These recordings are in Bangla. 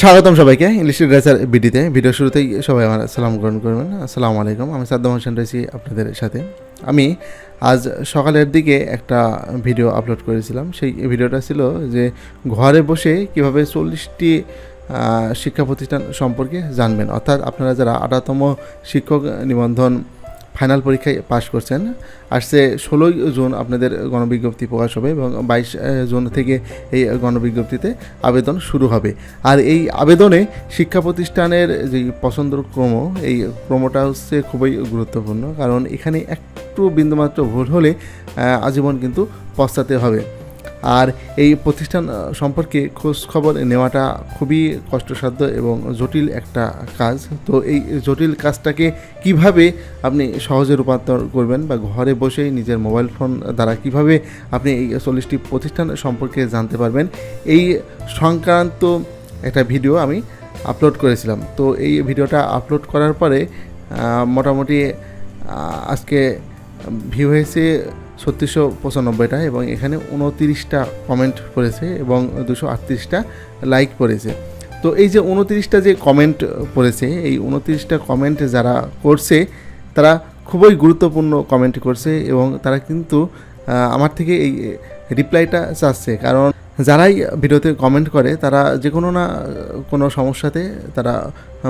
স্বাগতম সবাইকে ইংলিশ লিটারেচার বিডিতে। ভিডিও শুরুতেই সবাই আমার সালাম গ্রহণ করবেন। আসসালামু আলাইকুম, আমি সাদ্দাম হোসেন রয়েছি আপনাদের সাথে। আমি আজ সকালের দিকে একটা ভিডিও আপলোড করেছিলাম। সেই ভিডিওটা ছিল যে ঘরে বসে কীভাবে চল্লিশটি শিক্ষা প্রতিষ্ঠান সম্পর্কে জানবেন। অর্থাৎ আপনারা যারা আঠারোতম শিক্ষক নিবন্ধন ফাইনাল পরীক্ষায় পাশ করছেন। আসছে ষোলোই জুন আপনাদের গণবিজ্ঞপ্তি প্রকাশ হবে এবং বাইশ জুন থেকে এই গণবিজ্ঞপ্তিতে আবেদন শুরু হবে। আর এই আবেদনে শিক্ষা প্রতিষ্ঠানের যে পছন্দর ক্রম, এই ক্রমটা হচ্ছে খুবই গুরুত্বপূর্ণ। কারণ এখানে একটু বিন্দুমাত্র ভুল হলে আজীবন কিন্তু পশ্চাতে হবে। আর এই প্রতিষ্ঠান সম্পর্কে খোঁজ খবর নেওয়াটা খুবই কষ্টসাধ্য এবং জটিল একটা কাজ। তো এই জটিল কাজটাকে কীভাবে আপনি সহজে রূপান্তর করবেন বা ঘরে বসেই নিজের মোবাইল ফোন দ্বারা কীভাবে আপনি এই চল্লিশটি প্রতিষ্ঠান সম্পর্কে জানতে পারবেন, এই সংক্রান্ত একটা ভিডিও আমি আপলোড করেছিলাম। তো এই ভিডিওটা আপলোড করার পরে মোটামুটি আজকে ভিউ হয়েছে ছত্রিশশো পঁচানব্বইটা এবং এখানে উনতিরিশটা কমেন্ট পড়েছে এবং দুশো আটত্রিশটা লাইক পড়েছে। তো এই যে উনতিরিশটা যে কমেন্ট পড়েছে, এই উনতিরিশটা কমেন্ট যারা করছে, তারা খুবই গুরুত্বপূর্ণ কমেন্ট করছে এবং তারা কিন্তু আমার থেকে এই রিপ্লাইটা চাচ্ছে। কারণ যারাই ভিডিওতে কমেন্ট করে, তারা যে কোনো না, কোনো সমস্যাতে তারা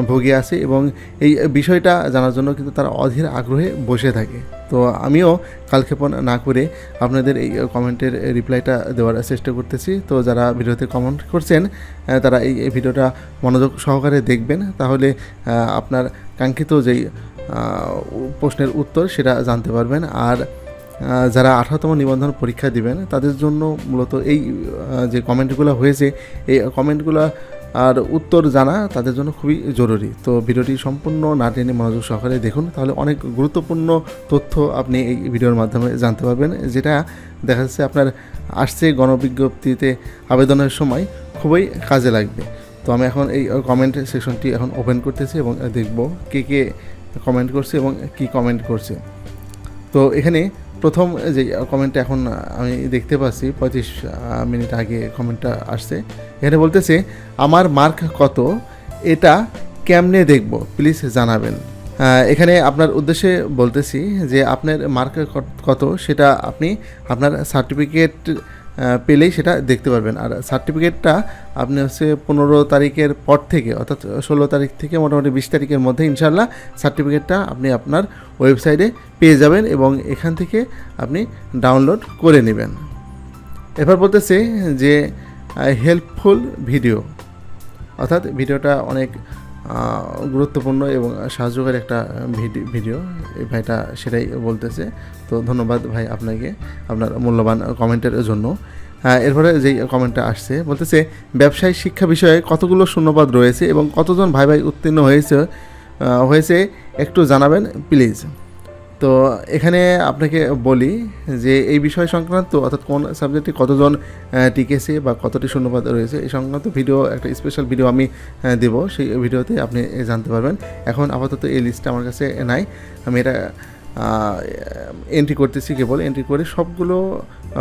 ভুগে আসে এবং এই বিষয়টা জানার জন্য কিন্তু তারা অধীর আগ্রহে বসে থাকে। তো আমিও কালক্ষেপণ না করে আপনাদের এই কমেন্টের রিপ্লাইটা দেওয়ার চেষ্টা করতেছি। তো যারা ভিডিওতে কমেন্ট করছেন তারা এই ভিডিওটা মনোযোগ সহকারে দেখবেন। তাহলে আপনার কাঙ্ক্ষিত যেই প্রশ্নের উত্তর সেটা জানতে পারবেন। আর যারা আঠারোতম নিবন্ধন পরীক্ষা দিবেন, তাদের জন্য মূলত এই যে কমেন্টগুলো হয়েছে, এই কমেন্টগুলো আর উত্তর জানা তাদের জন্য খুবই জরুরি। তো ভিডিওটি সম্পূর্ণ না টেনে মনোযোগ সহকারে দেখুন, তাহলে অনেক গুরুত্বপূর্ণ তথ্য আপনি এই ভিডিওর মাধ্যমে জানতে পারবেন, যেটা দেখা যাচ্ছে আপনার আসছে গণবিজ্ঞপ্তিতে আবেদনের সময় খুবই কাজে লাগবে। তো আমি এখন এই কমেন্ট সেকশনটি এখন ওপেন করতেছি এবং দেখব কে কে কমেন্ট করছে এবং কি কমেন্ট করছে। তো এখানে প্রথম যে কমেন্টটা এখন আমি দেখতে পাচ্ছি, পঁয়ত্রিশ মিনিট আগে কমেন্টটা আসছে। এখানে বলতেছে, আমার মার্ক কত? এটা কেমনে দেখব? প্লিজ জানাবেন। এখানে আপনার উদ্দেশ্যে বলতেছি যে, আপনার মার্ক কত? সেটা আপনি আপনার সার্টিফিকেট পেলেই সেটা দেখতে পারবেন। আর সার্টিফিকেটটা আপনি হচ্ছে পনেরো তারিখের পর থেকে, অর্থাৎ ষোলো তারিখ থেকে মোটামুটি বিশ তারিখের মধ্যে ইনশাল্লাহ সার্টিফিকেটটা আপনি আপনার ওয়েবসাইটে পেয়ে যাবেন এবং এখান থেকে আপনি ডাউনলোড করে নেবেন। এবার বলতেছে যে হেল্পফুল ভিডিও অর্থাৎ ভিডিওটা অনেক গুরুত্বপূর্ণ এবং সাহায্যকারী একটা ভিডি- ভিডিও ভাইটা সেটাই বলতেছে। তো ধন্যবাদ ভাই আপনাকে আপনার মূল্যবান কমেন্টের জন্য। এরপরে যেই কমেন্টটা আসছে, বলতেছে, ব্যবসায় শিক্ষা বিষয়ে কতগুলো শূন্যপদ রয়েছে এবং কতজন ভাই ভাই উত্তীর্ণ হয়েছে হয়েছে একটু জানাবেন প্লিজ তো এখানে আপনাকে বলি যে, এই বিষয় সংক্রান্ত, অর্থাৎ কোন সাবজেক্টে কতজন টিকেছে বা কতটি শূন্যপদ রয়েছে, এই সংক্রান্ত ভিডিও একটা স্পেশাল ভিডিও আমি দেব। সেই ভিডিওতে আপনি জানতে পারবেন। এখন আপাতত এই লিস্টটা আমার কাছে নাই। আমি এটা এন্ট্রি করতেছি কেবল এন্ট্রি করে সবগুলো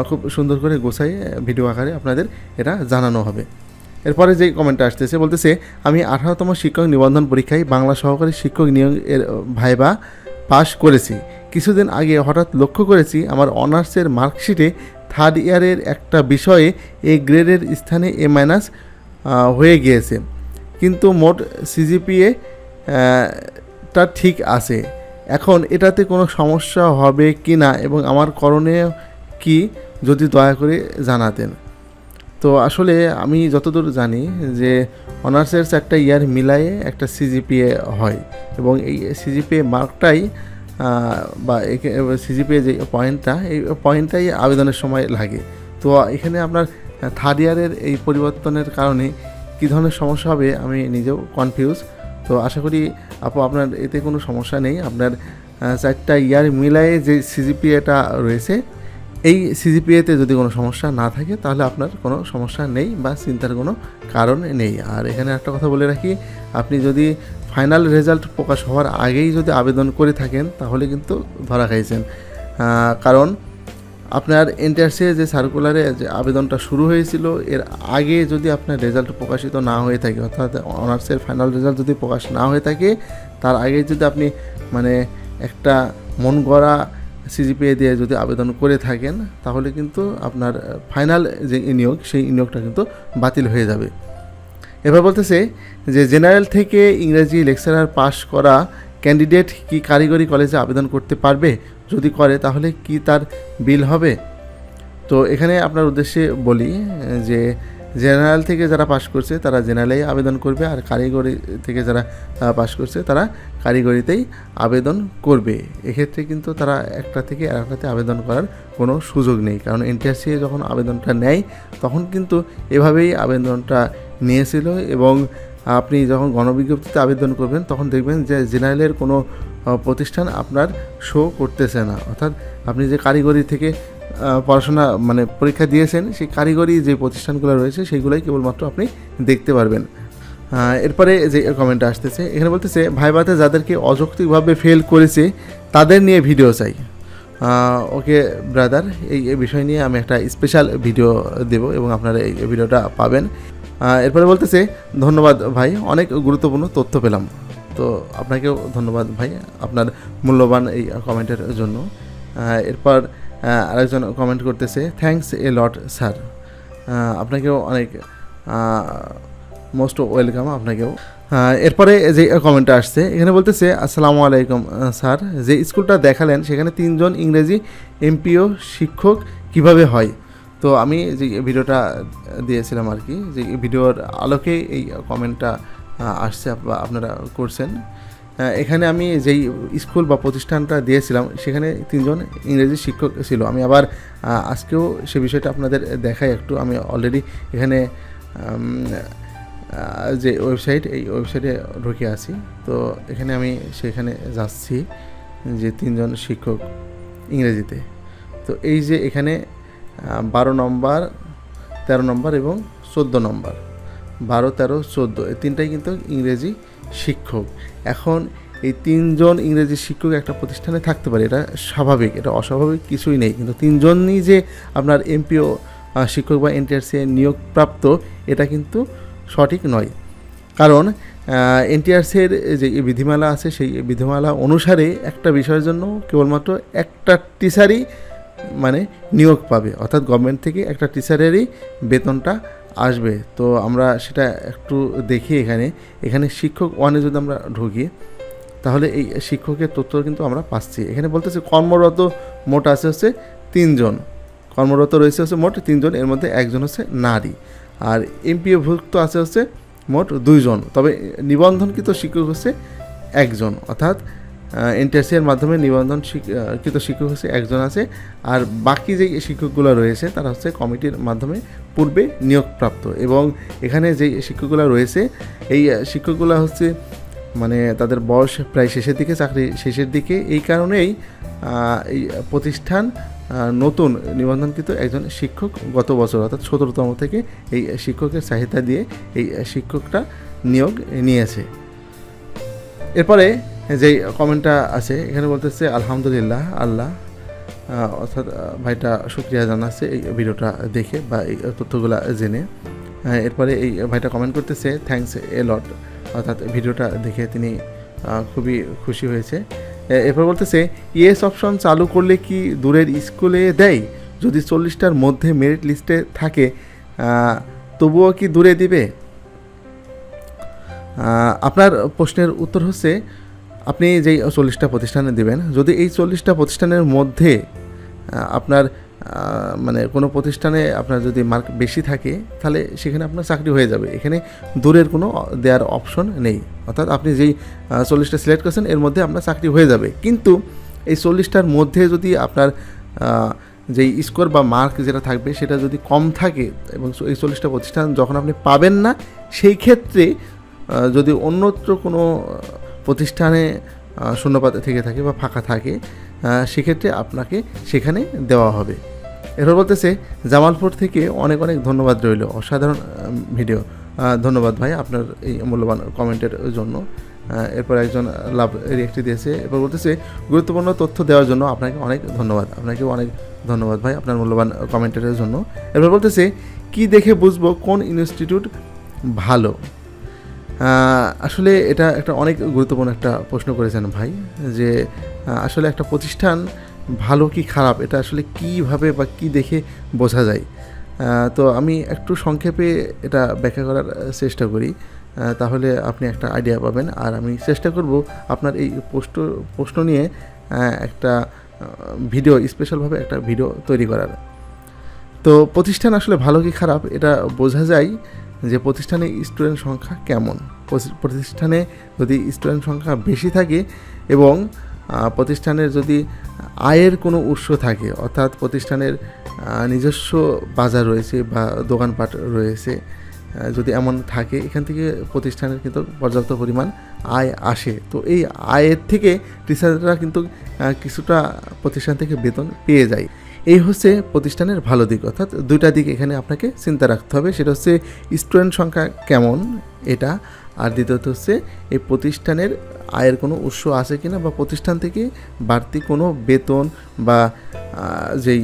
খুব সুন্দর করে গোছাই ভিডিও আকারে আপনাদের এটা জানানো হবে। এরপরে যে কমেন্টটা আসতেছে, বলতেছে, আমি আঠারোতম শিক্ষক নিবন্ধন পরীক্ষায় বাংলা সহকারী শিক্ষক নিয়োগ এর ভাইবা পাশ করেছি। কিছুদিন আগে হঠাৎ লক্ষ্য করেছি আমার অনার্সের মার্কশিটে থার্ড ইয়ারের একটা বিষয়ে এ গ্রেডের স্থানে এ মাইনাস হয়ে গিয়েছে। কিন্তু মোট সিজিপিএ টা ঠিক আছে। এখন এটাতে কোনো সমস্যা হবে কি না এবং আমার করণীয় কি যদি দয়া করে জানাতেন। তো আসলে আমি যতদূর জানি যে অনার্সের একটা ইয়ার মিলায়ে একটা সিজিপিএ হয় এবং এই সিজিপিএ মার্কটাই বা সিজিপিএ যে পয়েন্টটা, এই পয়েন্টটাই আবেদনের সময় লাগে। তো এখানে আপনার থার্ড ইয়ারের এই পরিবর্তনের কারণে কী ধরনের সমস্যা হবে আমি নিজেও কনফিউজ তো আশা করি আপু, আপনার এতে কোনো সমস্যা নেই। আপনার চারটা ইয়ার মিলায়ে যে সিজিপিএটা রয়েছে, এই সিজিপিএতে যদি কোনো সমস্যা না থাকে, তাহলে আপনার কোনো সমস্যা নেই বা চিন্তার কোনো কারণ নেই। আর এখানে একটা কথা বলে রাখি, আপনি যদি ফাইনাল রেজাল্ট প্রকাশ হওয়ার আগেই যদি আবেদন করে থাকেন, তাহলে কিন্তু ধরা খাইছেন। কারণ আপনার এন্টারসে যে সার্কুলারে যে আবেদনটা শুরু হয়েছিল, এর আগে যদি আপনার রেজাল্ট প্রকাশিত না হয়ে থাকে, অর্থাৎ অনার্সের ফাইনাল রেজাল্ট যদি প্রকাশ না হয়ে থাকে, তার আগে যদি আপনি মানে একটা মন গড়া সিজিপিএ দিয়ে যদি আবেদন করে থাকেন, তাহলে কিন্তু আপনার ফাইনাল যে নিয়োগ, সেই নিয়োগটা কিন্তু বাতিল হয়ে যাবে। এবার বলতেছে যে জেনারেল থেকে ইংরেজি লেকচারার পাশ করা ক্যান্ডিডেট কি কারিগরি কলেজে আবেদন করতে পারবে? যদি করে, তাহলে কি তার বিল হবে? তো এখানে আপনার উদ্দেশ্যে বলি, যে জেনারেল থেকে যারা পাশ করছে, তারা জেনারেলেই আবেদন করবে, আর কারিগরি থেকে যারা পাশ করছে, তারা কারিগরিতেই আবেদন করবে। এক্ষেত্রে কিন্তু তারা একটা থেকে আরেকটাতে আবেদন করার কোনো সুযোগ নেই, কারণ এনটিআরসি যখন আবেদনটা নেয়, তখন কিন্তু এভাবেই আবেদনটা নিয়েছিল এবং আপনি যখন গণবিজ্ঞপ্তিতে আবেদন করবেন, তখন দেখবেন যে জেনারেলের কোনো প্রতিষ্ঠান আপনার শো করতেছে না। অর্থাৎ আপনি যে কারিগরি থেকে পড়াশোনা মানে পরীক্ষা দিয়েছেন, সেই কারিগরি যে প্রতিষ্ঠানগুলো রয়েছে, সেইগুলোই কেবলমাত্র আপনি দেখতে পারবেন। এরপরে যে কমেন্টটা আসতেছে, এখানে বলতেছে ভাইবাতে যাদেরকে অযৌক্তিকভাবে ফেল করেছে, তাদের নিয়ে ভিডিও চাই। ওকে ব্রাদার এই এই বিষয় নিয়ে আমি একটা স্পেশাল ভিডিও দেব এবং আপনারা এই ভিডিওটা পাবেন। এরপরে বলতেছে, ধন্যবাদ ভাই, অনেক গুরুত্বপূর্ণ তথ্য পেলাম। তো আপনাকেও ধন্যবাদ ভাই আপনার মূল্যবান এই কমেন্টের জন্য। এরপর আরেকজন কমেন্ট করতেছে থ্যাঙ্কস এ লট স্যার আপনাকেও অনেক মোস্ট ওয়েলকাম আপনাকেও। এরপরে যে কমেন্টটা আসছে, এখানে বলতেছে, আসসালামু আলাইকুম স্যার। যে স্কুলটা দেখালেন, সেখানে তিনজন ইংরেজি এমপিও, শিক্ষক কীভাবে হয়? তো আমি যে ভিডিওটা দিয়েছিলাম আর কি, যে ভিডিওর আলোকে এই কমেন্টটা আসছে আপ- আপনারা করছেন। এখানে আমি যেই স্কুল বা প্রতিষ্ঠানটা দিয়েছিলাম, সেখানে তিনজন ইংরেজি শিক্ষক ছিল। আমি আবার আজকেও সে বিষয়টা আপনাদের দেখাই একটু। আমি অলরেডি এখানে যে ওয়েবসাইট এই ওয়েবসাইটে ঢুকে আছি। তো এখানে আমি সেখানে যাচ্ছি যে তিনজন শিক্ষক ইংরেজিতে। তো এই যে এখানে বারো নম্বর, তেরো নম্বর এবং চোদ্দ নম্বর। বারো, তেরো, চোদ্দ। এই তিনটাই কিন্তু ইংরেজি শিক্ষক। এখন এই তিনজন ইংরেজি শিক্ষক একটা প্রতিষ্ঠানে থাকতে পারে, এটা স্বাভাবিক, এটা অস্বাভাবিক কিছুই নেই। কিন্তু তিনজনই যে আপনার এমপিও শিক্ষক বা এনটিআরসি নিয়োগপ্রাপ্ত, এটা কিন্তু সঠিক নয়। কারণ এনটিআরসির যে বিধিমালা আছে, সেই বিধিমালা অনুসারে একটা বিষয়ের জন্য কেবলমাত্র একটা টিচারই মানে নিয়োগ পাবে। অর্থাৎ গভর্নমেন্ট থেকে একটা টিচারেরই বেতনটা আসবে। তো আমরা সেটা একটু দেখি এখানে। এখানে শিক্ষক ওয়ানে যদি আমরা ঢুকি, তাহলে এই শিক্ষকের তথ্য কিন্তু আমরা পাচ্ছি। এখানে বলতেছে কর্মরত মোট আছে হচ্ছে তিনজন। কর্মরত রয়েছে হচ্ছে মোট তিনজন, এর মধ্যে একজন হচ্ছে নারী। আর এমপিওভুক্ত আছে হচ্ছে মোট দুইজন। তবে নিবন্ধনকৃত শিক্ষক হচ্ছে একজন। অর্থাৎ এনটিএসসির মাধ্যমে নিবন্ধন কৃত শিক্ষক হচ্ছে একজন আছে। আর বাকি যে শিক্ষকগুলো রয়েছে, তারা হচ্ছে কমিটির মাধ্যমে পূর্বে নিয়োগপ্রাপ্ত এবং এখানে যে শিক্ষকগুলো রয়েছে, এই শিক্ষকগুলো হচ্ছে মানে তাদের বয়স প্রায় শেষের দিকে, চাকরি শেষের দিকে, এই কারণেই এই প্রতিষ্ঠান নতুন নিবন্ধনকৃত একজন শিক্ষক গত বছর, অর্থাৎ সতেরোতম থেকে এই শিক্ষকের চাহিদা দিয়ে এই শিক্ষকটা নিয়োগ নিয়েছে। এরপরে যে কমেন্টটা আছে, এখানে বলতেছে, আলহামদুলিল্লাহ, আল্লাহ অর্থাৎ ভাইটা শুক্রিয়া জানাচ্ছে এই ভিডিওটা দেখে বা এই তথ্যগুলো জেনে। আহ, এরপরে এই ভাইটা কমেন্ট করতেছে থ্যাঙ্কস এ লট অর্থাৎ ভিডিওটা দেখে তিনি খুবই খুশি হয়েছে। এরপর বলতেছে ইয়েস অপশন চালু করলে কি দূরের স্কুলে দেয়? যদি চল্লিশটার মধ্যে মেরিট লিস্টে থাকে তবুও কি দূরে দিবে? আপনার প্রশ্নের উত্তর হচ্ছে আপনি যেই চল্লিশটা প্রতিষ্ঠানে দেবেন, যদি এই চল্লিশটা প্রতিষ্ঠানের মধ্যে আপনার মানে কোনো প্রতিষ্ঠানে আপনার যদি মার্ক বেশি থাকে, তাহলে সেখানে আপনার চাকরি হয়ে যাবে। এখানে দূরের কোনো দেওয়ার অপশন নেই। অর্থাৎ আপনি যেই চল্লিশটা সিলেক্ট করছেন, এর মধ্যে আপনার চাকরি হয়ে যাবে। কিন্তু এই চল্লিশটার মধ্যে যদি আপনার যেই স্কোর বা মার্ক যেটা থাকবে, সেটা যদি কম থাকে এবং এই চল্লিশটা প্রতিষ্ঠান যখন আপনি পাবেন না, সেই ক্ষেত্রে যদি অন্যত্র কোনো প্রতিষ্ঠানে শূন্যপাত থেকে থাকে বা ফাঁকা থাকে সেক্ষেত্রে আপনাকে সেখানে দেওয়া হবে। এরপর বলতেছে, জামালপুর থেকে অনেক অনেক ধন্যবাদ রইল। অসাধারণ ভিডিও। ধন্যবাদ ভাই আপনার এই মূল্যবান কমেন্টের জন্য। এরপর একজন লাভ রিয়েক্টটি দিয়েছে। এরপর বলতেছে, গুরুত্বপূর্ণ তথ্য দেওয়ার জন্য আপনাকে অনেক ধন্যবাদ। আপনাকে অনেক ধন্যবাদ ভাই আপনার মূল্যবান কমেন্টের জন্য। এরপর বলতেছে, কি দেখে বুঝব কোন ইনস্টিটিউট ভালো? আসলে এটা একটা অনেক গুরুত্বপূর্ণ একটা প্রশ্ন করেছেন ভাই, যে আসলে একটা প্রতিষ্ঠান ভালো কি খারাপ, এটা আসলে কীভাবে বা কি দেখে বোঝা যায়? তো আমি একটু সংক্ষেপে এটা ব্যাখ্যা করার চেষ্টা করি। তাহলে আপনি একটা আইডিয়া পাবেন। আর আমি চেষ্টা করব আপনার এই প্রশ্ন প্রশ্ন নিয়ে একটা ভিডিও স্পেশালভাবে একটা ভিডিও তৈরি করার। তো প্রতিষ্ঠান আসলে ভালো কি খারাপ, এটা বোঝা যায়। যে প্রতিষ্ঠানে স্টুডেন্ট সংখ্যা কেমন? প্রতি- প্রতিষ্ঠানে যদি স্টুডেন্ট সংখ্যা বেশি থাকে এবং প্রতিষ্ঠানের যদি আয়ের কোনো উৎস থাকে, অর্থাৎ প্রতিষ্ঠানের নিজস্ব বাজার রয়েছে বা দোকানপাট রয়েছে যদি এমন থাকে, এখান থেকে প্রতিষ্ঠানের কিন্তু পর্যাপ্ত পরিমাণ আয় আসে। তো এই আয়ের থেকে টিচাররা কিন্তু কিছুটা প্রতিষ্ঠান থেকে বেতন পেয়ে যায়। এই হচ্ছে প্রতিষ্ঠানের ভালো দিক, অর্থাৎ দুইটা দিক এখানে আপনাকে চিন্তা রাখতে হবে। সেটা হচ্ছে স্টুডেন্ট সংখ্যা কেমন এটা, আর দ্বিতীয়ত হচ্ছে এই প্রতিষ্ঠানের আয়ের কোনো উৎস আছে কি না বা প্রতিষ্ঠান থেকে বাড়তি কোনো বেতন বা যেই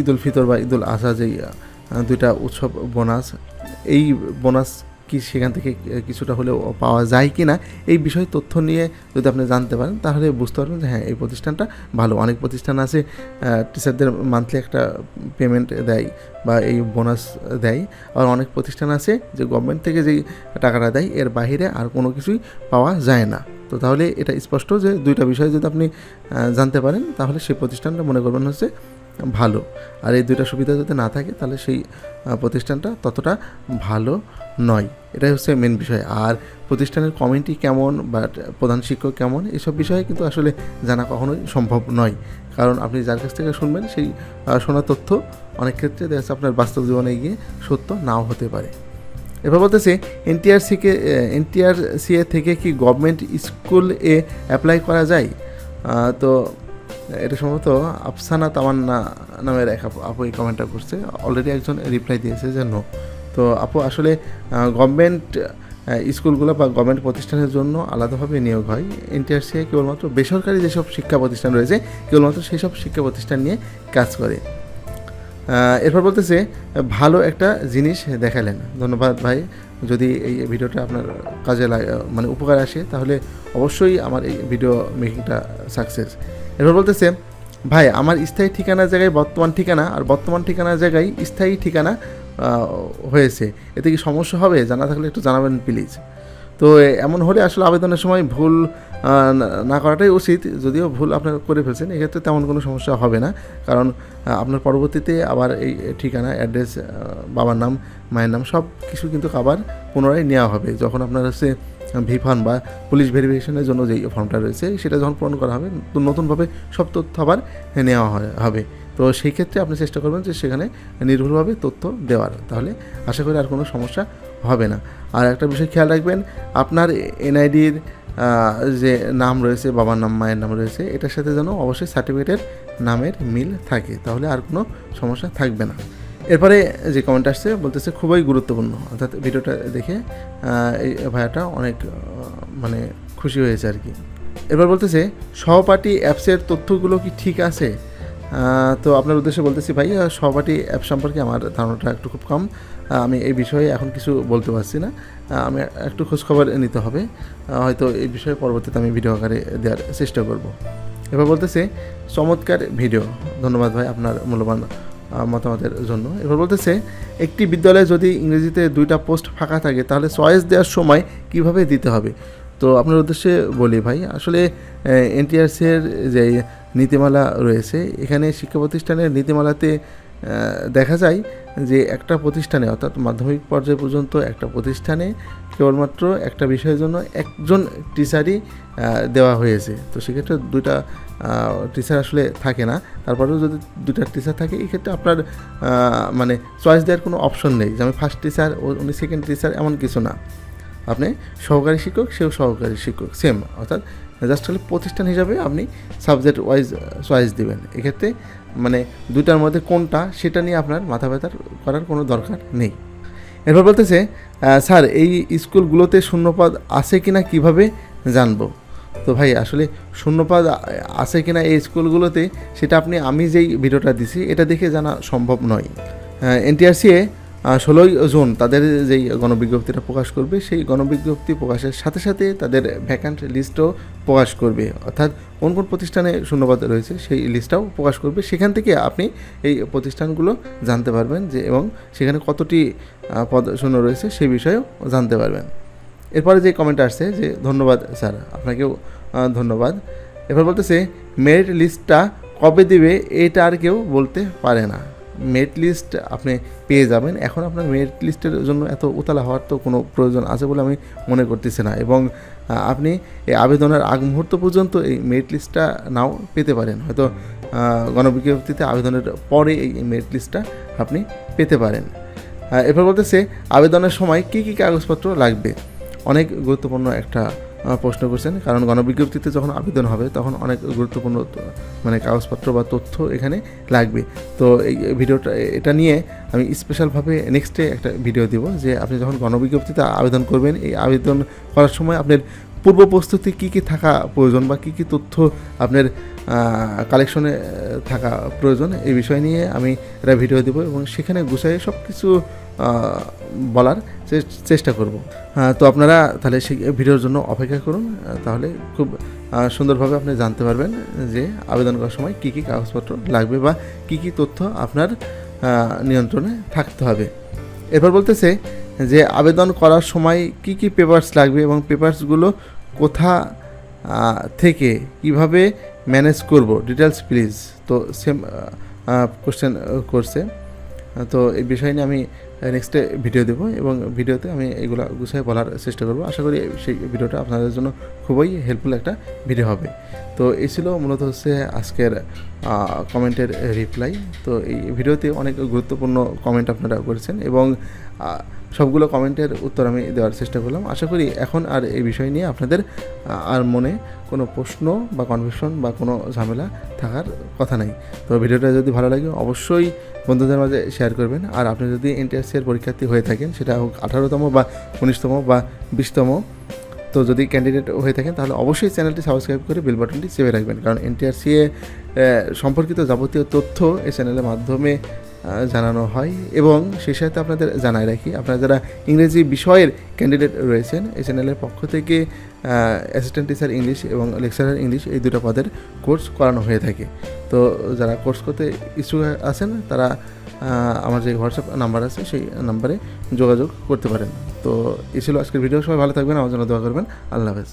ঈদুল ফিতর বা ঈদুল আজহা যেই দুইটা উৎসব, বোনাস, এই বোনাস কি সেখান থেকে কিছুটা হলেও পাওয়া যায় কি না এই বিষয়ে তথ্য নিয়ে যদি আপনি জানতে পারেন, তাহলে বুঝতে পারবেন যে হ্যাঁ এই প্রতিষ্ঠানটা ভালো। অনেক প্রতিষ্ঠান আছে টিচারদের মান্থলি একটা পেমেন্ট দেয় বা এই বোনাস দেয়। আর অনেক প্রতিষ্ঠান আছে যে গভর্নমেন্ট থেকে যেই টাকাটা দেয়, এর বাইরে আর কোনো কিছুই পাওয়া যায় না। তো তাহলে এটা স্পষ্ট যে দুইটা বিষয় যদি আপনি জানতে পারেন, তাহলে সেই প্রতিষ্ঠানটা মনে করবেন হচ্ছে ভালো। আর এই দুইটা সুবিধা যদি না থাকে, তাহলে সেই প্রতিষ্ঠানটা ততটা ভালো নয়। এটাই হচ্ছে মেন বিষয়। আর প্রতিষ্ঠানের কমিটি কেমন বা প্রধান শিক্ষক কেমন, এসব বিষয়ে কিন্তু আসলে জানা কখনোই সম্ভব নয়। কারণ আপনি যার কাছ থেকে শুনবেন, সেই শোনা তথ্য অনেক ক্ষেত্রে দেখা আপনার বাস্তব জীবনে গিয়ে সত্য নাও হতে পারে। এরপর বলতেছে এনটিআরসিকে এনটিআরসিএ থেকে কি গভর্নমেন্ট স্কুল এ অ্যাপ্লাই করা যায়? তো এটা সম্ভবত আফসানা তামান্না নামের এক আপু এই কমেন্টটা করছে। অলরেডি একজন রিপ্লাই দিয়েছে যে, no। তো আপু, আসলে গভর্নমেন্ট স্কুলগুলো বা গভর্নমেন্ট প্রতিষ্ঠানের জন্য আলাদাভাবে নিয়োগ হয়। এনটিআরসিএ কেবলমাত্র বেসরকারি যেসব শিক্ষা প্রতিষ্ঠান রয়েছে, কেবলমাত্র সেই সব শিক্ষা প্রতিষ্ঠান নিয়ে কাজ করে। এরপর বলতেছে, ভালো একটা জিনিস দেখালেন। ধন্যবাদ ভাই, যদি এই ভিডিওটা আপনার কাজে লাগ- মানে উপকার আসে, তাহলে অবশ্যই আমার এই ভিডিও মেকিংটা সাকসেস এরপর বলতেছে, ভাই, আমার স্থায়ী ঠিকানার জায়গায় বর্তমান ঠিকানা, আর বর্তমান ঠিকানার জায়গায় স্থায়ী ঠিকানা হয়েছে। এতে কি সমস্যা হবে? জানা থাকলে একটু জানাবেন প্লিজ তো এমন হলে আসলে আবেদনের সময় ভুল না- করাটাই উচিত। যদিও ভুল আপনার করে ফেলছেন, এক্ষেত্রে তেমন কোনো সমস্যা হবে না। কারণ আপনার পরবর্তীতে আবার এই ঠিকানা অ্যাড্রেস বাবার নাম, মায়ের নাম সব কিছু কিন্তু আবার পুনরায় নেওয়া হবে। যখন আপনার হচ্ছে ভি ফার্ম বা পুলিশ ভেরিফিকেশনের জন্য যেই ফর্মটা রয়েছে, সেটা যখন পূরণ করা হবে, তো নতুনভাবে সব তথ্য আবার নেওয়া হবে। তো সেই ক্ষেত্রে আপনি চেষ্টা করবেন যে সেখানে নির্ভুলভাবে তথ্য দেওয়ার। তাহলে আশা করি আর কোনো সমস্যা হবে না। আর একটা বিষয় খেয়াল রাখবেন, আপনার এনআইডির যে নাম রয়েছে, বাবার নাম, মায়ের নাম রয়েছে, এটার সাথে যেন অবশ্যই সার্টিফিকেটের নামের মিল থাকে। তাহলে আর কোনো সমস্যা থাকবে না। এরপরে যে কমেন্ট আসছে, বলতেছে খুবই গুরুত্বপূর্ণ। অর্থাৎ ভিডিওটা দেখে এই ভাইয়াটা অনেক মানে খুশি হয়েছে আর কি। এরপর বলতেছে, সহপাঠী অ্যাপসের তথ্যগুলো কি ঠিক আছে? তো আপনার উদ্দেশ্যে বলতেছি ভাই সহপাঠী অ্যাপ সম্পর্কে আমার ধারণাটা একটু খুব কম। আমি এই বিষয়ে এখন কিছু বলতে পারছি না। আমি একটু খোঁজখবর নিতে হবে। হয়তো এই বিষয়ে পরবর্তীতে আমি ভিডিও আকারে দেওয়ার চেষ্টা করব। এবার বলতেছে, চমৎকার ভিডিও। ধন্যবাদ ভাই, আপনার মূল্যবান মতামতের জন্য। এবার বলতেছে, একটি বিদ্যালয়ে যদি ইংরেজিতে দুইটা পোস্ট ফাঁকা থাকে, তাহলে চয়েস দেওয়ার সময় কীভাবে দিতে হবে? তো আপনার উদ্দেশ্যে বলি ভাই, আসলে এনটিআরসির যে নীতিমালা রয়েছে, এখানে শিক্ষা প্রতিষ্ঠানের নীতিমালাতে দেখা যায় যে একটা প্রতিষ্ঠানে, অর্থাৎ মাধ্যমিক পর্যায় পর্যন্ত একটা প্রতিষ্ঠানে কেবলমাত্র একটা বিষয়ের জন্য একজন টিচারই দেওয়া হয়েছে। তো সেক্ষেত্রে দুইটা টিচার আসলে থাকে না। তারপরেও যদি দুইটা টিচার থাকে এই ক্ষেত্রে আপনার মানে চয়েস দেওয়ার কোনো অপশন নেই যে আমি ফার্স্ট টিচার ও উনি সেকেন্ড টিচার এমন কিছু না। আপনি সহকারী শিক্ষক, সেও সহকারী শিক্ষক সেম অর্থাৎ জাস্ট খালি প্রতিষ্ঠান হিসাবে আপনি সাবজেক্ট ওয়াইজ চয়েস দেবেন। এক্ষেত্রে মানে দুইটার মধ্যে কোনটা, সেটা নিয়ে আপনার মাথা ব্যথার করার কোনো দরকার নেই। এরপর বলতেছে স্যার, এই স্কুলগুলোতে শূন্যপাদ আছে কি না কীভাবে জানব? তো ভাই, আসলে শূন্যপাদ আছে কি না এই স্কুলগুলোতে, সেটা আপনি, আমি যেই ভিডিওটা দিছি, এটা দেখে জানা সম্ভব নয়। এনটিআরসিএ ষোলোই জুন তাদের যেই গণবিজ্ঞপ্তিটা প্রকাশ করবে, সেই গণবিজ্ঞপ্তি প্রকাশের সাথে সাথে তাদের ভ্যাকান্ট লিস্টও প্রকাশ করবে। অর্থাৎ কোন কোন প্রতিষ্ঠানে শূন্যপদ রয়েছে সেই লিস্টটাও প্রকাশ করবে। সেখান থেকে আপনি এই প্রতিষ্ঠানগুলো জানতে পারবেন যে এবং সেখানে কতটি পদ শূন্য রয়েছে সেই বিষয়েও জানতে পারবেন। এরপরে যে কমেন্ট আসছে যে, ধন্যবাদ স্যার, আপনাকেও ধন্যবাদ। এরপর বলতেছে মেরিট লিস্টটা কবে দিবে এটা আর কেউ বলতে পারে না। মেরিট লিস্ট আপনি পেয়ে যাবেন। এখন আপনার মেরিট লিস্টের জন্য এত উতলা হওয়ার তো কোনো প্রয়োজন আছে বলে আমি মনে করতেছি না এবং আপনি এই আবেদনের আগ মুহূর্ত পর্যন্ত এই মেরিট লিস্টটা নাও পেতে পারেন। হয়তো গণবিজ্ঞপ্তিতে আবেদনের পরে এই মেরিট লিস্টটা আপনি পেতে পারেন। এরপর বলতেছে, আবেদনের সময় কী কী কাগজপত্র লাগবে? অনেক গুরুত্বপূর্ণ একটা প্রশ্ন করছেন। কারণ গণবিজ্ঞপ্তিতে যখন আবেদন হবে, তখন অনেক গুরুত্বপূর্ণ মানে কাগজপত্র বা তথ্য এখানে লাগবে। তো এই ভিডিওটা, এটা নিয়ে আমি স্পেশালভাবে নেক্সটে একটা ভিডিও দিব যে আপনি যখন গণবিজ্ঞপ্তিতে আবেদন করবেন, এই আবেদন করার সময় আপনার পূর্ব প্রস্তুতি কী কী থাকা প্রয়োজন বা কী কী তথ্য আপনার কালেকশনে থাকা প্রয়োজন, এই বিষয় নিয়ে আমি একটা ভিডিও দেবো এবং সেখানে গুছাই সব কিছু বলার চেষ্টা করব। তো আপনারা তাহলে সেই ভিডিওর জন্য অপেক্ষা করুন। তাহলে খুব সুন্দরভাবে আপনি জানতে পারবেন যে আবেদন করার সময় কী কী কাগজপত্র লাগবে বা কী কী তথ্য আপনার নিয়ন্ত্রণে থাকতে হবে। এরপর বলতেছে যে আবেদন করার সময় কি কি পেপার্স লাগবে এবং পেপার্সগুলো কোথা থেকে কীভাবে ম্যানেজ করব? ডিটেলস প্লিজ তো সেম কোশ্চেন করছে। তো এই বিষয় নিয়ে আমি নেক্সটে ভিডিও দেবো এবং ভিডিওতে আমি এগুলো গুছিয়ে বলার চেষ্টা করব। আশা করি সেই ভিডিওটা আপনাদের জন্য খুবই হেল্পফুল একটা ভিডিও হবে। তো এই ছিল মূলত হচ্ছে আজকের কমেন্টের রিপ্লাই তো এই ভিডিওতে অনেক গুরুত্বপূর্ণ কমেন্ট আপনারা করেছেন এবং সবগুলো কমেন্টের উত্তর আমি দেওয়ার চেষ্টা করলাম। আশা করি এখন আর এই বিষয় নিয়ে আপনাদের আর মনে কোনো প্রশ্ন বা কনফিউশন বা কোনো ঝামেলা থাকার কথা নাই। তো ভিডিওটা যদি ভালো লাগে অবশ্যই বন্ধুদের মাঝে শেয়ার করবেন। আর আপনি যদি এনটিআরসি এর পরীক্ষার্থী হয়ে থাকেন, সেটা হোক আঠারোতম বা উনিশতম বা বিশতম, তো যদি ক্যান্ডিডেট হয়ে থাকেন, তাহলে অবশ্যই চ্যানেলটি সাবস্ক্রাইব করে বেল বাটনটি চেপে রাখবেন। কারণ এনটিআরসি সম্পর্কিত যাবতীয় তথ্য এই চ্যানেলের মাধ্যমে জানানো হয়। এবং সেই সাথে আপনাদের জানাই রাখি, আপনারা যারা ইংরেজি বিষয়ের ক্যান্ডিডেট রয়েছেন, এই চ্যানেলের পক্ষ থেকে অ্যাসিস্ট্যান্ট টিচার ইংলিশ এবং লেকচারার ইংলিশ এই দুটো পদের কোর্স করানো হয়ে থাকে। তো যারা কোর্স করতে ইচ্ছুক আছেন, তারা আমার যে হোয়াটসঅ্যাপ নাম্বার আছে, সেই নাম্বারে যোগাযোগ করতে পারেন। তো এই ছিল আজকের ভিডিও সবাই ভালো থাকবেন, আমার জন্য দোয়া করবেন। আল্লাহ হাফেজ।